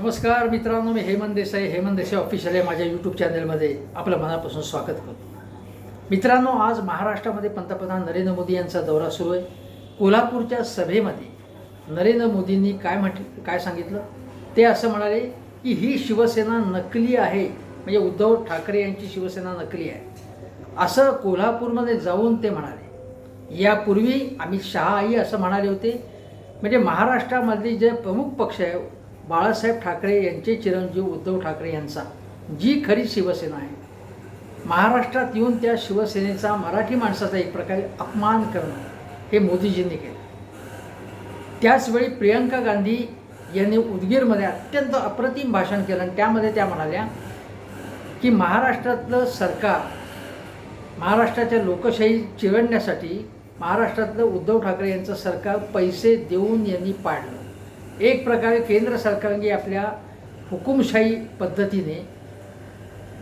नमस्कार मित्रांनो मी हेमंत देसाई. हेमंत देसाई ऑफिशियल आहे माझ्या यूट्यूब चॅनलमध्ये आपलं मनापासून स्वागत करतो. मित्रांनो आज महाराष्ट्रामध्ये पंतप्रधान नरेंद्र मोदी यांचा दौरा सुरू आहे. कोल्हापूरच्या सभेमध्ये नरेंद्र मोदींनी काय म्हटलं काय सांगितलं? ते असं म्हणाले की ही शिवसेना नकली आहे. म्हणजे उद्धव ठाकरे यांची शिवसेना नकली आहे. असं कोल्हापूरमध्ये जाऊन ते म्हणाले. यापूर्वी अमित शहाही असं म्हणाले होते. म्हणजे महाराष्ट्रामधले जे प्रमुख पक्ष आहे बाळासाहेब ठाकरे यांचे चिरंजीव उद्धव ठाकरे यांचा जी खरी शिवसेना आहे. महाराष्ट्रात येऊन त्या शिवसेनेचा मराठी माणसाचा एक प्रकारे अपमान करणं हे मोदीजींनी केलं. त्याचवेळी प्रियंका गांधी यांनी उदगीरमध्ये अत्यंत अप्रतिम भाषण केलं आणि त्यामध्ये त्या म्हणाल्या की महाराष्ट्रातलं सरकार महाराष्ट्राच्या लोकशाही चिरडण्यासाठी महाराष्ट्रातलं उद्धव ठाकरे यांचं सरकार पैसे देऊन यांनी पाडलं. एक प्रकारे केंद्र सरकारने आपल्या हुकुमशाही पद्धतीने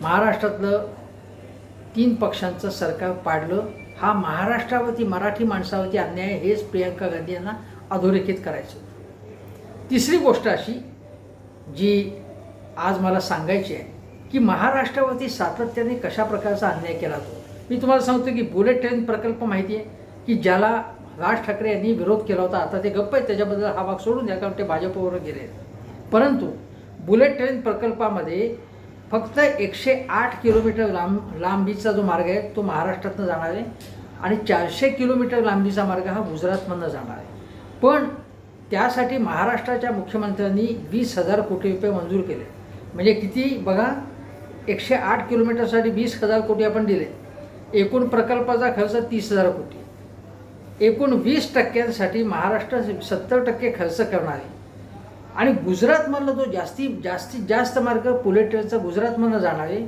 महाराष्ट्रातलं तीन पक्षांचं सरकार पाडलं. हा महाराष्ट्रावरती मराठी माणसावरती अन्याय हेच प्रियंका गांधी यांना अधोरेखित करायचं तिसरी गोष्ट अशी जी आज मला सांगायची आहे की महाराष्ट्रावरती सातत्याने कशा प्रकारचा अन्याय केला जातो? मी तुम्हाला सांगतो की बुलेट ट्रेन प्रकल्प माहिती आहे की ज्याला राज ठाकरे यांनी विरोध केला होता. आता ते गप्प आहेत त्याच्याबद्दल हा भाग सोडून द्या कारण ते भाजपवर गेले परंतु बुलेट ट्रेन प्रकल्पामध्ये फक्त एकशे आठ किलोमीटर लांब लांबीचा जो मार्ग आहे तो महाराष्ट्रातनं जाणार आहे. आणि चारशे किलोमीटर लांबीचा मार्ग हा गुजरातमधनं जाणार आहे. पण त्यासाठी महाराष्ट्राच्या मुख्यमंत्र्यांनी वीस हजार कोटी रुपये मंजूर केले. म्हणजे किती? बघा एकशे आठ किलोमीटरसाठी वीस हजार कोटी आपण दिले. एकूण प्रकल्पाचा खर्च तीस हजार कोटी. एकूण वीस टक्क्यांसाठी महाराष्ट्र सत्तर टक्के खर्च करणार आहे. आणि गुजरातमधला जो जास्तीत जास्तीत जास्त मार्ग बुलेट ट्रेनचा गुजरातमधनं जाणार आहे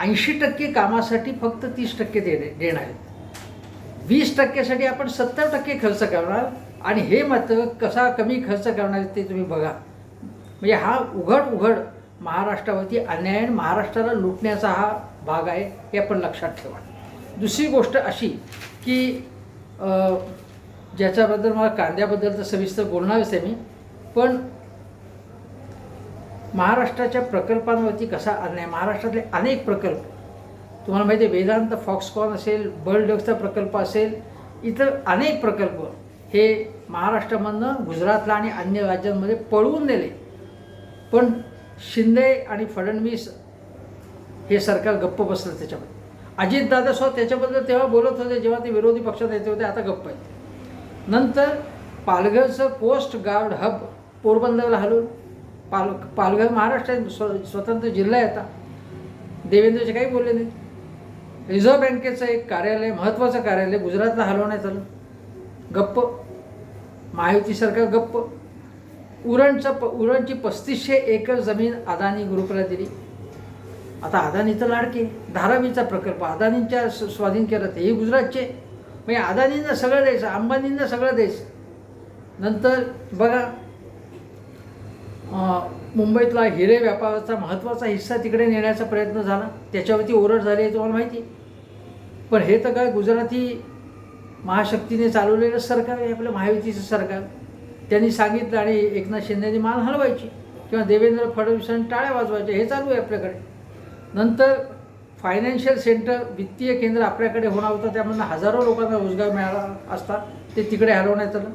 ऐंशी टक्के कामासाठी फक्त तीस टक्के दे देणार आहेत. वीस टक्क्यासाठी आपण सत्तर टक्के खर्च करणार आणि हे मात्र कसा कमी खर्च करणार ते तुम्ही बघा. म्हणजे हा उघड उघड महाराष्ट्रावरती अन्याय आणि महाराष्ट्राला लुटण्याचा हा भाग आहे हे आपण लक्षात ठेवा. दुसरी गोष्ट अशी की ज्याच्याबद्दल मला कांद्याबद्दल तर सविस्तर बोलणारच आहे मी. पण महाराष्ट्राच्या प्रकल्पांवरती कसा अन्याय? महाराष्ट्रातले अनेक प्रकल्प तुम्हाला माहिती आहे वेदांत फॉक्सकॉन असेल बर्लडॉगचा प्रकल्प असेल इतर अनेक प्रकल्प हे महाराष्ट्रामधनं गुजरातला आणि अन्य राज्यांमध्ये पळवून नेले. पण शिंदे आणि फडणवीस हे सरकार गप्प बसलं त्याच्यामध्ये. अजितदादा स्वतः त्याच्याबद्दल तेव्हा बोलत होते जेव्हा ते विरोधी पक्षात येते होते आता गप्प आहेत. नंतर पालघरचं कोस्ट गार्ड हब पोरबंदरला हलवून पाल पालघर महाराष्ट्रात स्व स्वतंत्र जिल्हा येता देवेंद्रचे काही बोलले नाही रिझर्व्ह बँकेचं एक कार्यालय महत्त्वाचं कार्यालय गुजरातला हलवण्यात आलं. गप्प. महायुती सरकार गप्प. उरणचं प उरणची पस्तीसशे एकर जमीन अदानी ग्रुपला दिली. आता अदानीचं लाडके धारावीचा प्रकल्प अदानींच्या स्वाधीन केलं ते हे गुजरातचे. म्हणजे अदानींना सगळं द्यायचं अंबानींना सगळं द्यायचं नंतर बघा मुंबईतला हिरे व्यापाराचा महत्त्वाचा हिस्सा तिकडे नेण्याचा प्रयत्न झाला. त्याच्यावरती ओरड झाली आहे तुम्हाला माहिती. पण हे तर काय गुजराती महाशक्तीने चालवलेलं सरकार आहे आपलं महायुतीचं सरकार. त्यांनी सांगितलं आणि एकनाथ शिंदेने मान हलवायची. किंवा देवेंद्र फडणवीसांनी टाळ्या वाजवायच्या हे चालू आहे आपल्याकडे. नंतर फायनान्शियल सेंटर वित्तीय केंद्र आपल्याकडे होणार होतं त्यामधनं हजारो लोकांना रोजगार मिळाला असता ते तिकडे हलवण्यात आलं.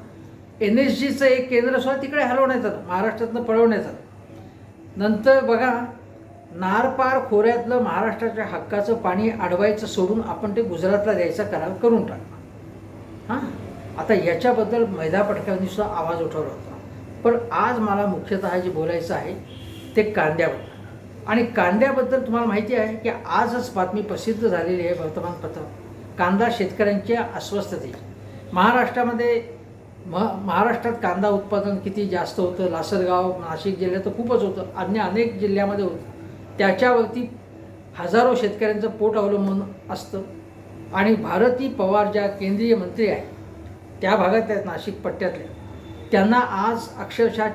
एन एस जीचं एक केंद्र सुद्धा तिकडे हलवण्यात आलं महाराष्ट्रातनं पळवण्यात आलं. नंतर बघा नारपार खोऱ्यातलं महाराष्ट्राच्या हक्काचं पाणी अडवायचं सोडून आपण ते गुजरातला द्यायचा करार करून टाकला. हां? आता याच्याबद्दल मैदा पटकांनी सुद्धा आवाज उठवला होता. पण आज मला मुख्यतः जे बोलायचं आहे ते कांद्याबद्दल आणि कांद्याबद्दल तुम्हाला माहिती आहे की आजच बातमी प्रसिद्ध झालेली आहे वर्तमानपत्र कांदा शेतकऱ्यांच्या अस्वस्थतेची. महाराष्ट्रामध्ये म महाराष्ट्रात कांदा उत्पादन किती जास्त होतं? लासलगाव नाशिक जिल्ह्यात तर खूपच होतं. अन्य अनेक जिल्ह्यामध्ये होतं. त्याच्यावरती हजारो शेतकऱ्यांचं पोट अवलंबून असतं. आणि भारती पवार ज्या केंद्रीय मंत्री आहेत त्या भागात आहेत नाशिक पट्ट्यातल्या. त्यांना आज अक्षरशः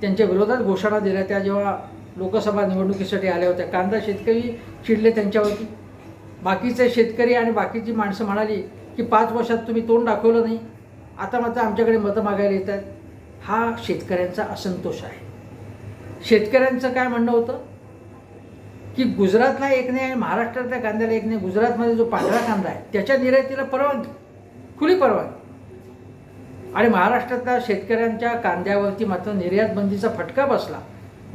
त्यांच्या विरोधात घोषणा दिल्या. त्या जेव्हा लोकसभा निवडणुकीसाठी आल्या होत्या. कांदा शेतकरी चिडले त्यांच्यावरती. बाकीचे शेतकरी आणि बाकीची माणसं म्हणाली की पाच वर्षात तुम्ही तोंड दाखवलं नाही. आता मात्र आमच्याकडे मतं मागायला येत आहेत हा शेतकऱ्यांचा असंतोष आहे. शेतकऱ्यांचं काय म्हणणं होतं? की गुजरातला एक नाही आणि महाराष्ट्रातल्या कांद्याला एक नाही. गुजरातमध्ये जो पांढरा कांदा आहे त्याच्या निर्यातीला परवानगी. खुली परवानगी. आणि महाराष्ट्रातल्या शेतकऱ्यांच्या कांद्यावरती मात्र निर्यात बंदीचा फटका बसला.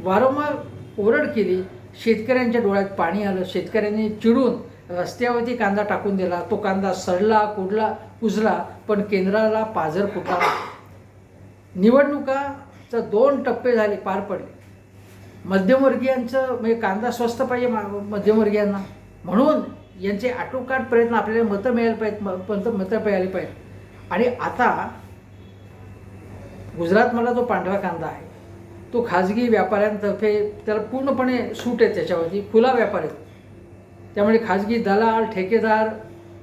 वारंवार ओरड केली शेतकऱ्यांच्या डोळ्यात पाणी आलं शेतकऱ्यांनी चिडून रस्त्यावरती कांदा टाकून दिला तो कांदा सडला कुडला कुजला पण केंद्राला पाझर फुटला निवडणुकाचं दोन टप्पे झाले पार पडले. मध्यमवर्गीयांचं म्हणजे कांदा स्वस्त पाहिजे मा मध्यमवर्गीयांना. म्हणून यांचे आटोकाट प्रयत्न आपल्याला मतं मिळायला पाहिजेत म पंत मतं मिळाली पाहिजेत. आणि आता गुजरातमधला जो पांढरा कांदा आहे तो खाजगी व्यापाऱ्यांतर्फे त्याला पूर्णपणे सूट आहे त्याच्यावरती खुला व्यापार आहे. त्यामुळे खाजगी दलाल ठेकेदार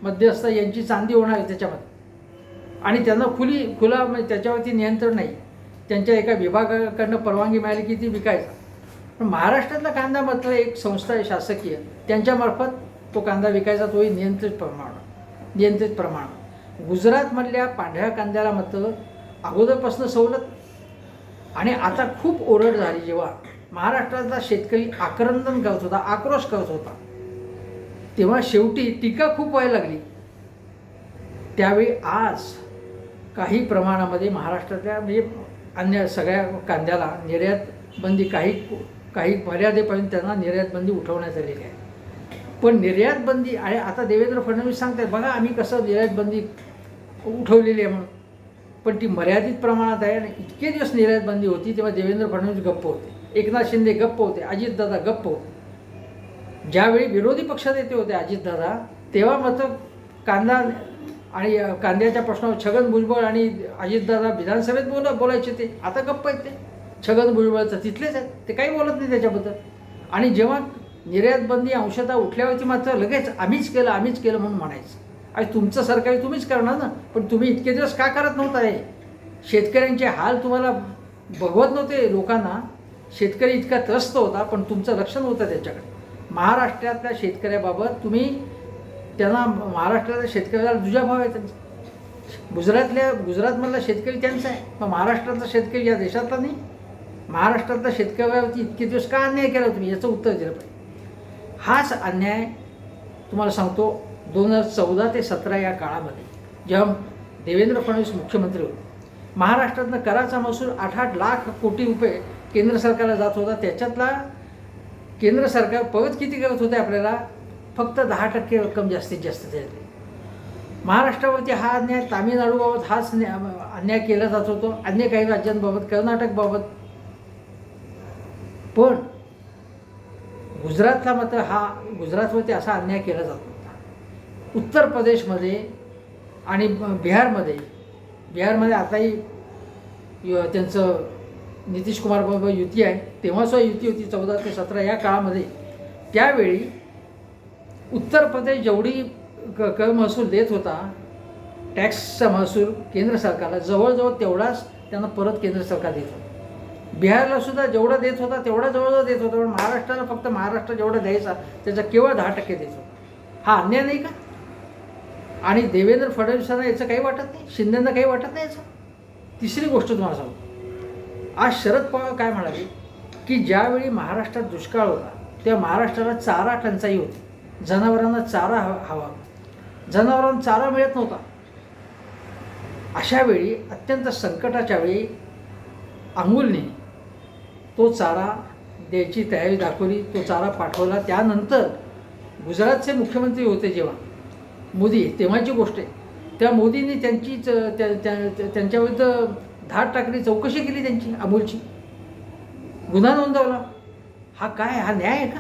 मध्यस्थ यांची चांदी होणार आहे त्याच्यामध्ये. आणि त्यांना खुली खुला म्हणजे त्याच्यावरती नियंत्रण नाही. त्यांच्या एका विभागाकडनं परवानगी मिळाली की ती विकायचा. पण महाराष्ट्रातला कांदा मात्र एक संस्था आहे शासकीय. त्यांच्यामार्फत तो कांदा विकायचा तोही नियंत्रित प्रमाण नियंत्रित प्रमाण. गुजरातमधल्या पांढऱ्या कांद्याला मात्र अगोदरपासून सवलत आणि आता खूप ओरड झाली जेव्हा महाराष्ट्राचा शेतकरी आक्रंदन करत होता आक्रोश करत होता. तेव्हा शेवटी टीका खूप व्हायला लागली. त्यावेळी आज काही प्रमाणामध्ये महाराष्ट्रातल्या म्हणजे अन्य सगळ्या कांद्याला निर्यात बंदी काही काही मर्यादेपर्यंत त्यांना निर्यात बंदी उठवण्यात आलेली आहे. पण निर्यात बंदी आणि आता देवेंद्र फडणवीस सांगतात बघा आम्ही कसं निर्यात बंदी उठवलेली आहे म्हणून. पण ती मर्यादित प्रमाणात आहे आणि इतके दिवस निर्यात बंदी होती तेव्हा देवेंद्र फडणवीस गप्प होते. एकनाथ शिंदे गप्प होते अजितदादा गप्प होते. ज्यावेळी विरोधी पक्षात येते होते अजितदादा तेव्हा मात्र कांदा आणि कांद्याच्या प्रश्नावर छगन भुजबळ आणि अजितदादा विधानसभेत बोल बोलायचे ते. आता गप्प आहेत ते. छगन भुजबळ तर तिथलेच आहेत. ते काही बोलत नाही त्याच्याबद्दल. आणि जेव्हा निर्यातबंदी अंशतः उठल्यावरती मात्र लगेच आम्हीच केलं आम्हीच केलं म्हणून म्हणायचं. आणि तुमचं सरकारी तुम्हीच करणार ना. पण तुम्ही इतके दिवस का करत नव्हता हे? शेतकऱ्यांचे हाल तुम्हाला बघवत नव्हते लोकांना. शेतकरी इतका त्रस्त होता पण तुमचं लक्ष नव्हतं त्याच्याकडे. महाराष्ट्रातल्या शेतकऱ्याबाबत तुम्ही त्यांना महाराष्ट्रातल्या शेतकऱ्याला दुजाभाव आहे त्यांचा. गुजरातल्या गुजरातमधला शेतकरी त्यांचा आहे पण महाराष्ट्रातला शेतकरी या देशातला नाही. महाराष्ट्रातल्या शेतकऱ्यावरती इतके दिवस का अन्याय केला तुम्ही? याचं उत्तर दिलं पाहिजे. हाच अन्याय तुम्हाला सांगतो दोन हजार चौदा ते सतरा या काळामध्ये जेव्हा देवेंद्र फडणवीस मुख्यमंत्री होते महाराष्ट्रातनं कराचा महसूल आठ आठ लाख कोटी रुपये केंद्र सरकारला जात होता. त्याच्यातला केंद्र सरकार परत किती करत होते आपल्याला? फक्त दहा टक्के रक्कम जास्तीत जास्त द्यायची महाराष्ट्रावरती हा अन्याय तामिळनाडूबाबत हाच अन्याय केला जात होतो. अन्य काही राज्यांबाबत कर्नाटकबाबत. पण गुजरातला मात्र हा गुजरातवरती असा अन्याय केला जातो. उत्तर प्रदेशमध्ये आणि बिहारमध्ये बिहारमध्ये आताही य- त्यांचं नितीश बाबा युती आहे तेव्हासुद्धा युती होती चौदा ते सतरा या काळामध्ये. त्यावेळी उत्तर प्रदेश जेवढी क कर महसूल देत होता टॅक्सचा महसूल केंद्र सरकारला जवळजवळ तेवढाच त्यांना परत केंद्र सरकार देत होतं. बिहारलासुद्धा जेवढा देत होता तेवढा जवळजवळ देत होता पण महाराष्ट्राला फक्त महाराष्ट्र जेवढा द्यायचा त्याचा केवळ दहा टक्के देत होता. हा अन्याय नाही का? आणि देवेंद्र फडणवीसांना याचं काही वाटत नाही शिंदेंना काही वाटत नाही याचं. तिसरी गोष्ट तुम्हाला सांगतो आज शरद पवार काय म्हणाले? की ज्यावेळी महाराष्ट्रात दुष्काळ होता तेव्हा महाराष्ट्राला चारा टंचाई होती. जनावरांना चारा हवा हवा जनावरांना चारा मिळत नव्हता. अशा वेळी अत्यंत संकटाच्या वेळी अंगुलने तो चारा द्यायची तयारी दाखवली तो चारा पाठवला. त्यानंतर गुजरातचे मुख्यमंत्री होते जेव्हा. मोदी तेव्हाची गोष्ट आहे. त्या मोदींनी त्यांचीच त्या- त्या- त्यांच्याविरुद्ध धाड टाकली चौकशी केली त्यांची अमोलची. गुन्हा नोंदवला. हा काय हा न्याय आहे का?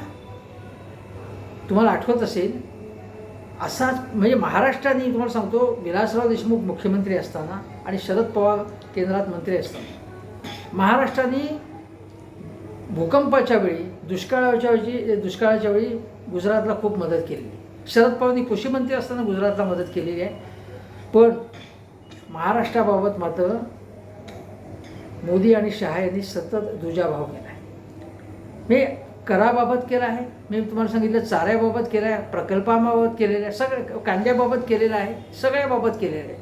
तुम्हाला आठवत असेल असाच म्हणजे महाराष्ट्राने तुम्हाला सांगतो विलासराव देशमुख मुख्यमंत्री असताना आणि शरद पवार केंद्रात मंत्री असताना महाराष्ट्राने भूकंपाच्या वेळी दुष्काळाच्या वेळी दुष्काळाच्या वेळी गुजरातला खूप मदत केलेली शरद पवारांनी कृषी मंत्री असताना गुजरातला मदत केलेली आहे. पण महाराष्ट्राबाबत मात्र मोदी आणि शहा यांनी सतत दुजाभाव केला आहे. मी कराबाबत केला आहे. मी तुम्हाला सांगितलं चाऱ्याबाबत केला आहे प्रकल्पाबाबत केलेलं आहे सगळं कांद्याबाबत केलेलं आहे सगळ्याबाबत केलेलं आहे.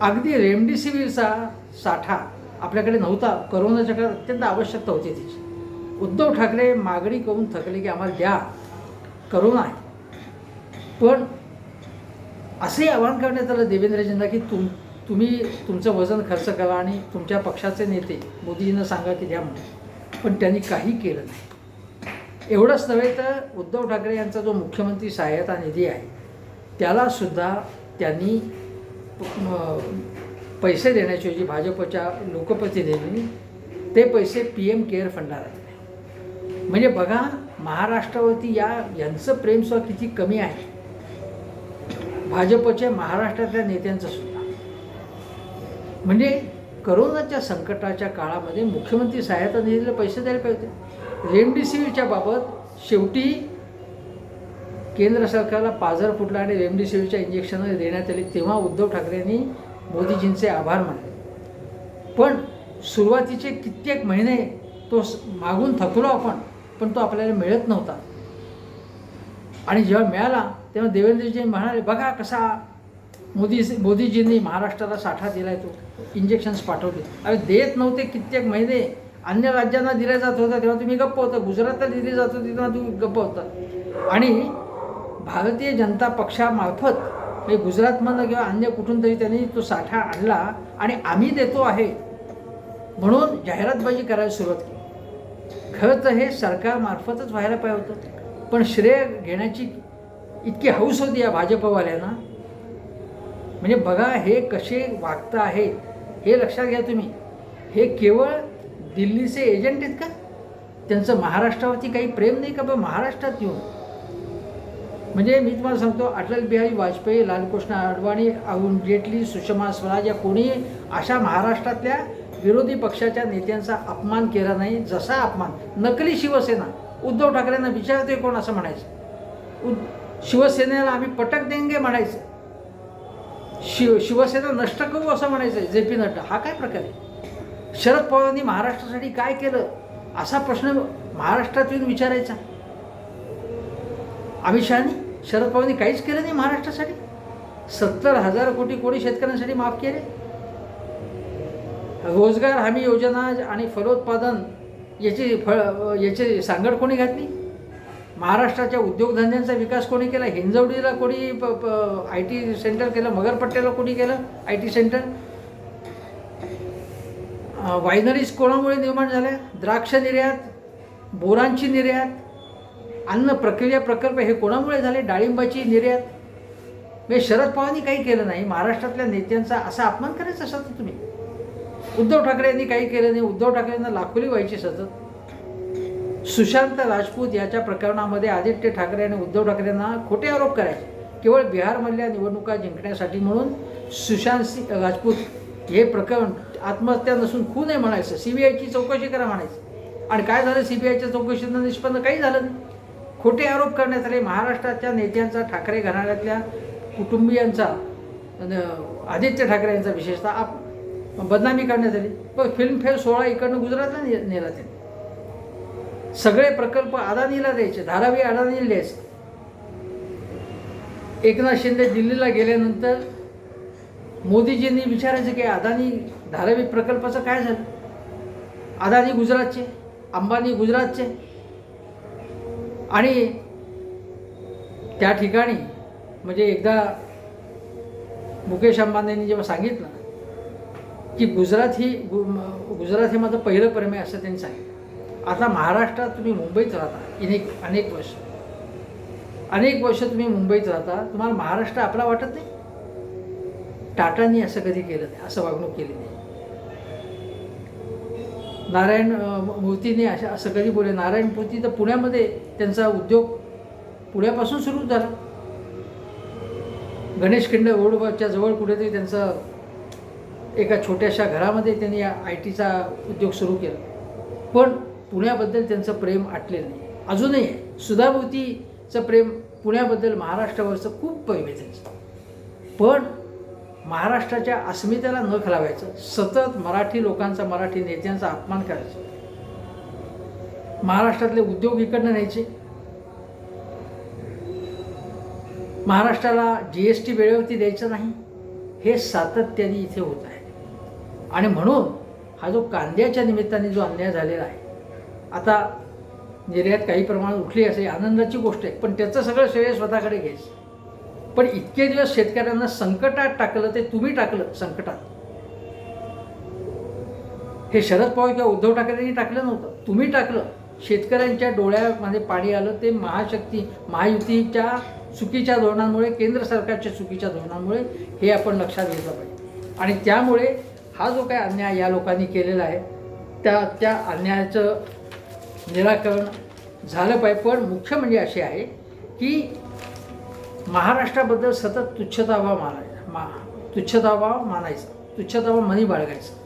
अगदी रेमडेसिवीरचा साठा आपल्याकडे नव्हता. करोनाच्या काळात अत्यंत आवश्यकता होती तिची. उद्धव ठाकरे मागणी करून थकले की आम्हाला द्या. करोना आहे. पण असंही आवाहन करण्यात आलं देवेंद्रजींना की तुम तुम्ही तुमचं वजन खर्च करा आणि तुमच्या पक्षाचे नेते मोदीजींना सांगा की द्या म्हणून. पण त्यांनी काही केलं नाही. एवढंच नव्हे तर उद्धव ठाकरे यांचा जो मुख्यमंत्री सहाय्यता निधी आहे त्यालासुद्धा त्यांनी पैसे देण्याच्याऐवजी भाजपच्या लोकप्रतिनिधींनी ते पैसे पी एम केअर फंडाला दिले. म्हणजे बघा महाराष्ट्रावरती या यांचं प्रेमसुद्धा किती कमी आहे. भाजपच्या महाराष्ट्रातल्या नेत्यांचं सुद्धा. म्हणजे करोनाच्या संकटाच्या काळामध्ये मुख्यमंत्री सहायता निधीला पैसे द्यायला पाहिजे होते. रेमडेसिवीरच्या बाबत शेवटी केंद्र सरकारला पाझर फुटला आणि रेमडेसिवीरच्या इंजेक्शन देण्यात आली तेव्हा उद्धव ठाकरेंनी मोदीजींचे आभार मानले. पण सुरुवातीचे कित्येक महिने तो मागून थकलो आपण पण तो आपल्याला मिळत नव्हता. आणि जेव्हा मिळाला तेव्हा देवेंद्रजी म्हणाले बघा कसा मोदी मोदीजींनी महाराष्ट्राला साठा दिला तो. इंजेक्शन्स पाठवले. अरे देत नव्हते कित्येक महिने. अन्य राज्यांना दिल्या जात होता तेव्हा तुम्ही गप्प होता. गुजरातला दिली जात होती तेव्हा तुम्ही गप्प होता. आणि भारतीय जनता पक्षामार्फत हे गुजरातमधनं किंवा अन्य कुठून तरी त्यांनी तो साठा आणला आणि आम्ही देतो आहे म्हणून जाहिरातबाजी करायला सुरुवात केली. खरं तर हे सरकारमार्फतच व्हायला पाहिजे होतं. पण श्रेय घेण्याची इतकी हौस होती या भाजपवाल्यांना. म्हणजे बघा हे कसे वागता आहेत हे लक्षात घ्या तुम्ही. हे केवळ दिल्लीचे एजंट आहेत का? त्यांचं महाराष्ट्रावरती काही प्रेम नाही का? बा महाराष्ट्रात येऊन. म्हणजे मी तुम्हाला सांगतो अटल बिहारी वाजपेयी लालकृष्ण अडवाणी अरुण जेटली सुषमा स्वराज या कोणी अशा महाराष्ट्रातल्या विरोधी पक्षाच्या नेत्यांचा अपमान केला नाही जसा अपमान नकली शिवसेना. उद्धव ठाकरेंना विचारतोय कोण असं म्हणायचं? उद शिवसेनेला आम्ही पटक देंगे म्हणायचं. शिव शिवसेना नष्ट करू असं म्हणायचं जे पी नड्डा. हा काय प्रकार आहे? शरद पवारांनी महाराष्ट्रासाठी काय केलं? असा प्रश्न महाराष्ट्रात येऊन विचारायचा. अमित शहानी शरद पवारांनी काहीच केलं नाही महाराष्ट्रासाठी. सत्तर हजार कोटी कोटी शेतकऱ्यांसाठी माफ केले. रोजगार हमी योजना आणि फलोत्पादन याची फळ याची सांगड कोणी घातली? महाराष्ट्राच्या उद्योगधंद्यांचा विकास कोणी केला? हिंजवडीला कोणी प प आय टी सेंटर केलं? मगरपट्ट्याला कोणी केलं? I T centre? वायनरीज कोणामुळे निर्माण झाल्या. द्राक्ष निर्यात बोरांची निर्यात अन्न प्रक्रिया प्रकल्प हे कोणामुळे झाले? डाळिंबाची निर्यात. म्हणजे शरद पवारांनी काही केलं नाही. महाराष्ट्रातल्या नेत्यांचा असा अपमान करायचा सतत तुम्ही. उद्धव ठाकरे यांनी काही केलं नाही. उद्धव ठाकरेंना लाखोली व्हायची सतत. सुशांत राजपूत याच्या प्रकरणामध्ये आदित्य ठाकरे आणि उद्धव ठाकरेंना खोटे आरोप करायचे. केवळ बिहारमधल्या निवडणुका जिंकण्यासाठी म्हणून सुशांत सिंग राजपूत हे प्रकरण आत्महत्या नसून खून आहे म्हणायचं. सी बी आयची चौकशी करा म्हणायचं. आणि काय झालं? सी बी आयच्या चौकशीनं निष्पन्न काही झालं नाही. खोटे आरोप करण्यात आले. महाराष्ट्राच्या नेत्यांचा ठाकरे घराण्यातल्या कुटुंबियांचा आदित्य ठाकरे यांचा विशेषतः आप बदनामी करण्यात आली. पण फिल्मफेअर सोहळा इकडनं गुजरातला ने नेला त्यांनी. सगळे प्रकल्प अदानीला द्यायचे धारावी अदानीला द्यायचे. एकनाथ शिंदे दिल्लीला गेल्यानंतर मोदीजींनी विचारायचं की अदानी धारावी प्रकल्पाचं काय झालं? अदानी गुजरातचे अंबानी गुजरातचे. आणि त्या ठिकाणी म्हणजे एकदा मुकेश अंबानींनी जेव्हा सांगितलं की गुजरात ही गु गुजरात हे माझं पहिलं प्रेम आहे असं त्यांनी सांगितलं. आता महाराष्ट्रात तुम्ही मुंबईत राहता अनेक अनेक वर्ष. अनेक वर्ष तुम्ही मुंबईत राहता तुम्हाला महाराष्ट्र आपला वाटत नाही? टाटांनी असं कधी केलं नाही असं वागणूक केली नाही. नारायण मूर्तीने अशा असं कधी बोले नारायण मूर्ती तर पुण्यामध्ये त्यांचा उद्योग पुण्यापासून सुरू झाला. गणेश खिंड रोडवरच्या जवळ कुठेतरी त्यांचं एका छोट्याशा घरामध्ये त्यांनी आय टीचा उद्योग सुरू केला. पण पुण्याबद्दल त्यांचं प्रेम आटलेलं नाही अजूनही आहे. सुधाभूतीचं प्रेम पुण्याबद्दल महाराष्ट्रावरचं खूप प्रेम आहे त्यांचं पण महाराष्ट्राच्या अस्मितेला न खलावायचं सतत मराठी लोकांचा मराठी नेत्यांचा अपमान करायचा. महाराष्ट्रातले उद्योग इकडनं न्यायचे. महाराष्ट्राला जी एस टी वेळेवरती द्यायचं नाही. हे सातत्याने इथे होत आहे. आणि म्हणून हा जो कांद्याच्या निमित्ताने जो अन्याय झालेला आहे आता निर्यात काही प्रमाणात उठली असे आनंदाची गोष्ट आहे पण त्याचं सगळं श्रेय स्वतःकडे घ्यायचं. पण इतके दिवस शेतकऱ्यांना संकटात टाकलं ते तुम्ही टाकलं संकटात. हे शरद पवार किंवा उद्धव ठाकरेंनी टाकलं नव्हतं. तुम्ही टाकलं. शेतकऱ्यांच्या डोळ्यामध्ये पाणी आलं ते महाशक्ती महायुतीच्या चुकीच्या धोरणांमुळे केंद्र सरकारच्या चुकीच्या धोरणांमुळे हे आपण लक्षात घेतलं पाहिजे. आणि त्यामुळे हा जो काय अन्याय या लोकांनी केलेला आहे त्या त्या अन्यायाचं निराकरण झालं पाहिजे. पण मुख्य म्हणजे असे आहे की महाराष्ट्राबद्दल सतत तुच्छताभाव मानायचा मा तुच्छताभाव मानायचा तुच्छताभाव मनी बाळगायचा.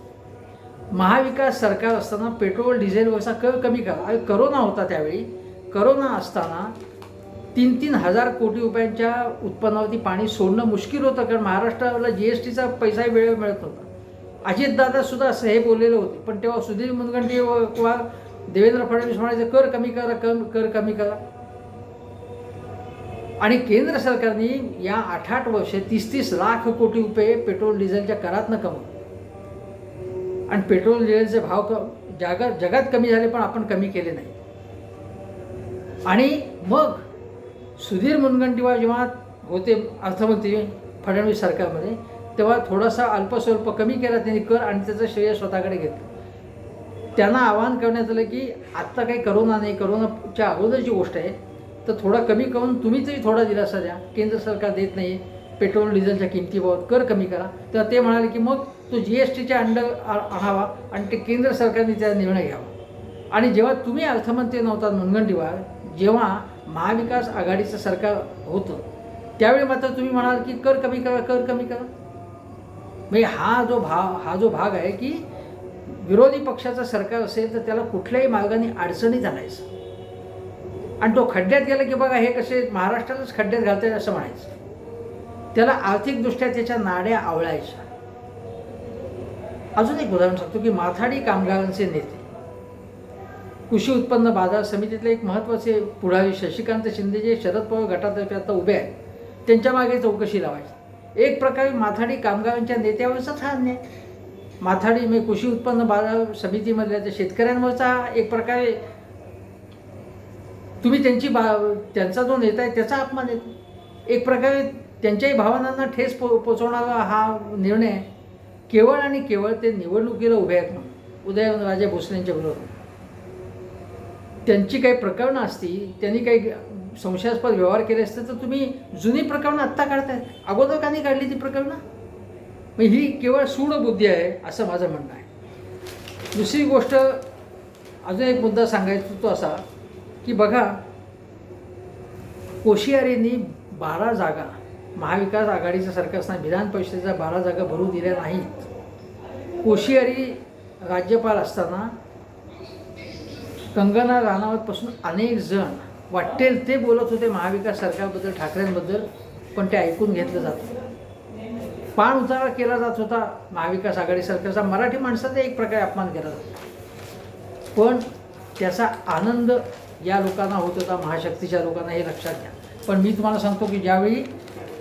महाविकास सरकार असताना पेट्रोल डिझेलवरचा कर कमी करा. करोना होता त्यावेळी. करोना असताना तीन तीन हजार कोटी रुपयांच्या उत्पन्नावरती पाणी सोडणं मुश्किल होतं कारण महाराष्ट्राला जी एस टीचा पैसाही वेळेवर मिळत नव्हता. अजितदादासुद्धा असं हे बोललेले होते. पण तेव्हा सुधीर मुनगंटीवार किंवा देवेंद्र फडणवीस म्हणायचे कर कमी करा कम कर कमी करा. आणि केंद्र सरकारने या आठ आठ वर्षे तीस तीस लाख कोटी रुपये पेट्रोल डिझेलच्या करातनं कमवले. आणि पेट्रोल डिझेलचे भाव क जागा जगात कमी झाले पण आपण कमी केले नाही. आणि मग सुधीर मुनगंटीवार जेव्हा होते अर्थमंत्री फडणवीस सरकारमध्ये तेव्हा थोडासा अल्पस्वल्प कमी केला त्यांनी कर आणि त्याचं श्रेय स्वतःकडे घेतलं. त्यांना आवाहन करण्यात आलं की आत्ता काही करोना नाही करोनाच्या अगोदरची गोष्ट आहे. तर थोडा कमी करून तुम्ही तरी थोडा दिलासा द्या. केंद्र सरकार देत नाही पेट्रोल डिझेलच्या किमतीबाबत कर कमी करा. तर ते म्हणाले की मग तो जी एस टीच्या अंडर आणावा आणि ते केंद्र सरकारने त्याचा निर्णय घ्यावा. आणि जेव्हा तुम्ही अर्थमंत्री नव्हतात मुनगंटीवार जेव्हा महाविकास आघाडीचं सरकार होतं त्यावेळी मात्र तुम्ही म्हणाल की कर कमी करा कर कमी करा. म्हणजे हा जो भाग हा जो भाग आहे की विरोधी पक्षाचं सरकार असेल तर त्याला कुठल्याही मार्गाने अडचणीत आणायचं. आणि तो खड्ड्यात गेला की बघा हे कसे महाराष्ट्रालाच खड्ड्यात घालतायत असं म्हणायचं. त्याला आर्थिकदृष्ट्या त्याच्या नाड्या आवळायच्या. अजून एक उदाहरण सांगतो की माथाडी कामगारांचे नेते. कृषी उत्पन्न बाजार समितीतले एक महत्त्वाचे पुढारी शशिकांत शिंदे जे शरद पवार गटातर्फे आता उभे आहेत त्यांच्या मागे चौकशी लावायची. एक प्रकारे माथाडी कामगारांच्या नेत्यावरचाच हा अन्याय. माथाडी म्हणजे कृषी उत्पन्न बाजार समितीमधल्या त्या शेतकऱ्यांवरचा हा एक प्रकारे तुम्ही त्यांची बा त्यांचा जो नेता आहे त्याचा अपमान येतो एक प्रकारे त्यांच्याही भावनांना ठेस पो पोचवणारा हा निर्णय आहे. केवळ आणि केवळ ते निवडणुकीला उभे आहेत म्हणून. उदयनराजे भोसलेंच्या विरोधात. त्यांची काही प्रकरणं असती त्यांनी काही संशयास्पद व्यवहार केले असते तर तुम्ही जुनी प्रकरणं आत्ता काढतायत अगोदर का नाही काढली ती प्रकरणं? मग ही केवळ सूडबुद्धी आहे असं माझं म्हणणं आहे. दुसरी गोष्ट अजून एक मुद्दा सांगायचा तो असा की बघा कोशियारींनी बारा जागा महाविकास आघाडीचं सरकार असताना विधान परिषदेच्या बारा जागा भरू दिल्या नाहीत. कोशियारी राज्यपाल असताना कंगना राणावतपासून अनेक जण वाटेल ते बोलत होते महाविकास सरकारबद्दल ठाकरेंबद्दल पण ते ऐकून घेतलं जातं पाण उतारा केला जात होता महाविकास आघाडी सरकारचा. मराठी माणसाचा एक प्रकारे अपमान केला जातो पण त्याचा आनंद या लोकांना होत होता महाशक्तीच्या लोकांना हे लक्षात घ्या. पण मी तुम्हाला सांगतो की ज्यावेळी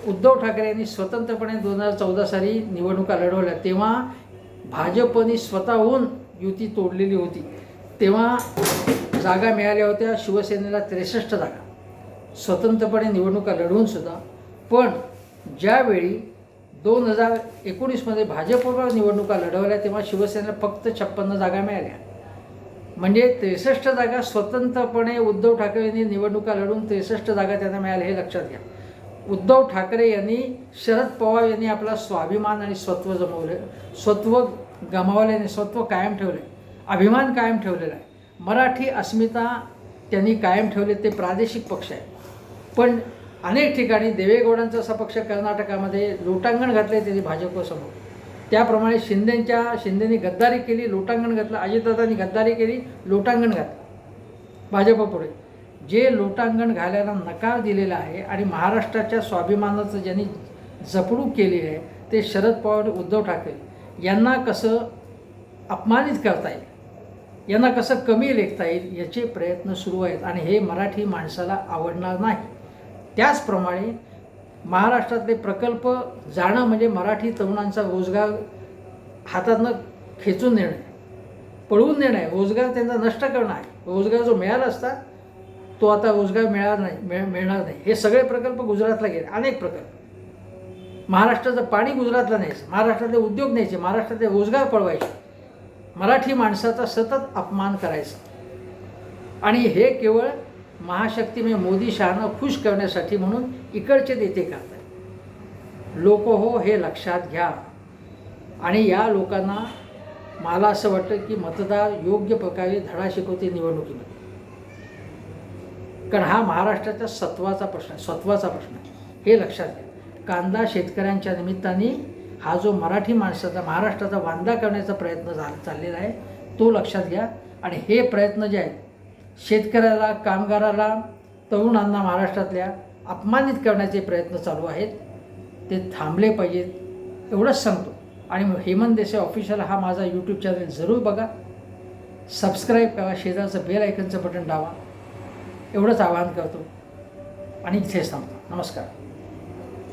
उद्धव ठाकरे यांनी स्वतंत्रपणे दोन हजार चौदा साली निवडणुका लढवल्या तेव्हा भाजपने स्वतःहून युती तोडलेली होती. तेव्हा जागा मिळाल्या होत्या शिवसेनेला त्रेसष्ट जागा. स्वतंत्रपणे निवडणुका लढवूनसुद्धा पण ज्यावेळी दोन हजार एकोणीसमध्ये भाजपवर निवडणुका लढवल्या तेव्हा शिवसेनेला फक्त छप्पन्न जागा मिळाल्या. म्हणजे त्रेसष्ट जागा स्वतंत्रपणे उद्धव ठाकरे यांनी निवडणुका लढून त्रेसष्ट जागा त्यांना मिळाल्या हे लक्षात घ्या. उद्धव ठाकरे यांनी शरद पवार यांनी आपला स्वाभिमान आणि स्वत्व जमवले स्वत्व गमावल्याने स्वत्व कायम ठेवले. अभिमान कायम ठेवलेला आहे. मराठी अस्मिता त्यांनी कायम ठेवले ते प्रादेशिक पक्ष आहे. पण अनेक ठिकाणी देवेगौडांचा सपक्ष कर्नाटकामध्ये लोटांगण घातले त्यांनी भाजपसमोर त्याप्रमाणे शिंदेंच्या शिंदेनी गद्दारी केली लोटांगण घातलं अजितदादांनी गद्दारी केली लोटांगण घातलं. भाजपपुढे जे लोटांगण घालायला नकार दिलेला आहे आणि महाराष्ट्राच्या स्वाभिमानाचं ज्यांनी जपणूक केली आहे ते शरद पवार उद्धव ठाकरे. यांना कसं अपमानित करता येईल? यांना कसं कमी लेखता येईल? याचे प्रयत्न सुरू आहेत आणि हे मराठी माणसाला आवडणार नाही. त्याचप्रमाणे महाराष्ट्रातले प्रकल्प जाणं म्हणजे मराठी तरुणांचा रोजगार हातातनं खेचून नेणं पळवून देणं आहे. रोजगार त्यांचा नष्ट करणं आहे. रोजगार जो मिळाला असता तो आता रोजगार मिळणार नाही मिळ मिळणार नाही. हे सगळे प्रकल्प गुजरातला गेले अनेक प्रकल्प. महाराष्ट्राचं पाणी गुजरातला न्यायचं महाराष्ट्रातले उद्योग न्यायचे महाराष्ट्रातले रोजगार पळवायचे. मराठी माणसाचा सतत अपमान करायचा. आणि हे केवळ महाशक्ती म्हणजे मोदी शहानं खुश करण्यासाठी म्हणून इकडचे नेते करतात. लोक हो हे लक्षात घ्या. आणि या लोकांना मला असं वाटतं की मतदार योग्य प्रकारे धडा शिकवते निवडणुकीमध्ये. कारण हा महाराष्ट्राच्या सत्वाचा प्रश्न आहे सत्वाचा प्रश्न आहे. हे लक्षात घ्या. कांदा शेतकऱ्यांच्या निमित्ताने हा जो मराठी माणसाचा महाराष्ट्राचा वांदा करण्याचा प्रयत्न झाला चाललेला आहे तो लक्षात घ्या. आणि हे प्रयत्न जे आहेत शेतकऱ्याला कामगाराला तरुणांना महाराष्ट्रातल्या अपमानित करण्याचे प्रयत्न चालू आहेत. ते थांबले पाहिजेत एवढंच सांगतो. आणि मग हेमंत देसाई ऑफिशियल हा माझा यूट्यूब चॅनल जरूर बघा. सबस्क्राईब करा शेजारचं बेल आयकनचं बटन डावा एवढंच आवाहन करतो. आणि इथेच थांबतो. नमस्कार.